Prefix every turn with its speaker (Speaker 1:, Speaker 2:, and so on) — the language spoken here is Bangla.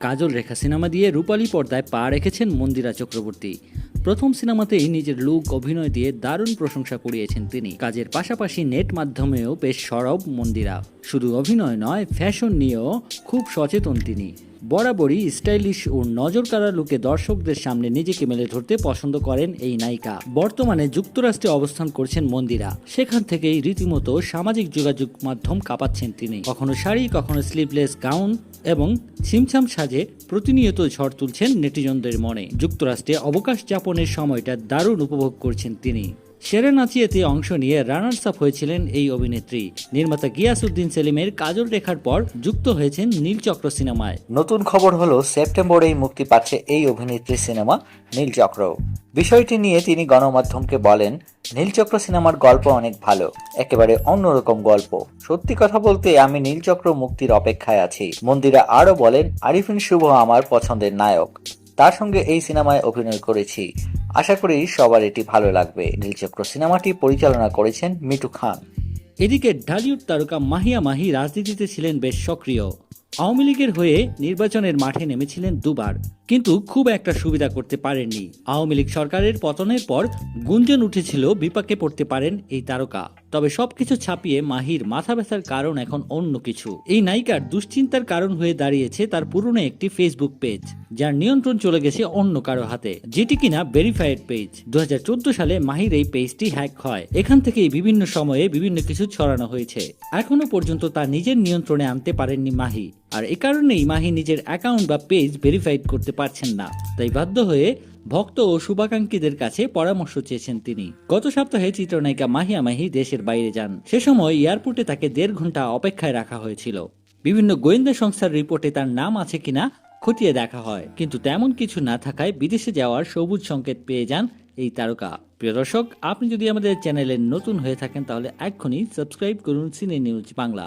Speaker 1: কাজল রেখা সিনেমা দিয়ে রূপালী পর্দায় পা রেখেছেন মন্দিরা চক্রবর্তী। প্রথম সিনেমাতেই নিজের লুক, অভিনয় দিয়ে দারুণ প্রশংসা কুড়িয়েছেন তিনি। কাজের পাশাপাশি নেট মাধ্যমেও বেশ সরব মন্দিরা। শুধু অভিনয় নয়, ফ্যাশন নিয়েও খুব সচেতন তিনি। বরাবরই স্টাইলিশ ও নজর কাড়া লুকে দর্শকদের সামনে নিজেকে মেলে ধরতে পছন্দ করেন এই নায়িকা। বর্তমানে যুক্তরাষ্ট্রে অবস্থান করছেন মন্দিরা। সেখান থেকেই রীতিমতো সামাজিক যোগাযোগ মাধ্যম কাঁপাচ্ছেন তিনি। কখনো শাড়ি, কখনো স্লিভলেস গাউন এবং ছিমছাম সাজে প্রতিনিয়ত ঝড় তুলছেন নেটিজনদের মনে। যুক্তরাষ্ট্রে অবকাশ যাপনের সময়টা দারুণ উপভোগ করছেন তিনি। সেরা নাচিয়েতে অংশ নিয়ে রানার্স আপ হয়েছিলেন এই অভিনেত্রী। নির্মাতা গিয়াসউদ্দিন সেলিমের কাজল রেখার পর যুক্ত হয়েছেন নীলচক্র সিনেমায়।
Speaker 2: নতুন খবর হলো, সেপ্টেম্বরেই মুক্তি পাচ্ছে এই অভিনেত্রী সিনেমা নীলচক্র। বিষয়টি নিয়ে তিনি গণমাধ্যমকে বলেন নীলচক্র সিনেমার গল্প অনেক ভালো, একেবারে অন্যরকম গল্প। সত্যি কথা বলতে, আমি নীলচক্র মুক্তির অপেক্ষায় আছি। মন্দিরা আরও বলেন, আরিফিন শুভ আমার পছন্দের নায়ক। তার সঙ্গে এই সিনেমায় অভিনয় করেছি। আশা করি সবার এটি ভালো লাগবে। নীলচক্র সিনেমাটি পরিচালনা করেছেন মিটু খান।
Speaker 1: এদিকে ঢালিউড তারকা মাহিয়া মাহি রাজনীতিতে ছিলেন বেশ সক্রিয়। আওয়ামী লীগের হয়ে নির্বাচনের মাঠে নেমেছিলেন দুবার। কিন্তু খুব একটা সুবিধা করতে পারেননি। আওয়ামী লীগ সরকারের পতনের পর গুঞ্জন উঠেছিল, বিপাকে পড়তে পারেন এই তারকা। তবে সবকিছু ছাপিয়ে মাহির মাথা ব্যথার কারণ এখন অন্য কিছু। এই নায়িকার দুশ্চিন্তার কারণ হয়ে দাঁড়িয়েছে তার পুরনো একটি ফেসবুক পেজ যার নিয়ন্ত্রণ চলে গেছে অন্য কারও হাতে, যেটি কিনা ভেরিফাইড পেজ দু হাজার চোদ্দ সালে মাহির এই পেজটি হ্যাক হয়। এখান থেকেই বিভিন্ন সময়ে বিভিন্ন কিছু ছড়ানো হয়েছে। এখনও পর্যন্ত তা নিজের নিয়ন্ত্রণে আনতে পারেননি মাহি। আর এ কারণেই মাহি নিজের অ্যাকাউন্ট বা পেজ ভেরিফাইড করতে পারছেন না। তাই বাধ্য হয়ে ভক্ত ও শুভাকাঙ্ক্ষীদের কাছে পরামর্শ চেয়েছেন তিনি। গত সপ্তাহে চিত্রনায়িকা মাহিয়া মাহি দেশের বাইরে যান। সে সময় এয়ারপোর্টে তাকে দেড় ঘণ্টা অপেক্ষায় রাখা হয়েছিল। বিভিন্ন গোয়েন্দা সংস্থার রিপোর্টে তার নাম আছে কিনা খতিয়ে দেখা হয়। কিন্তু তেমন কিছু না থাকায় বিদেশে যাওয়ার সবুজ সংকেত পেয়ে যান এই তারকা। প্রিয় দর্শক, আপনি যদি আমাদের চ্যানেলে নতুন হয়ে থাকেন তাহলে এক্ষুনি সাবস্ক্রাইব করুন সিনে নিউজ বাংলা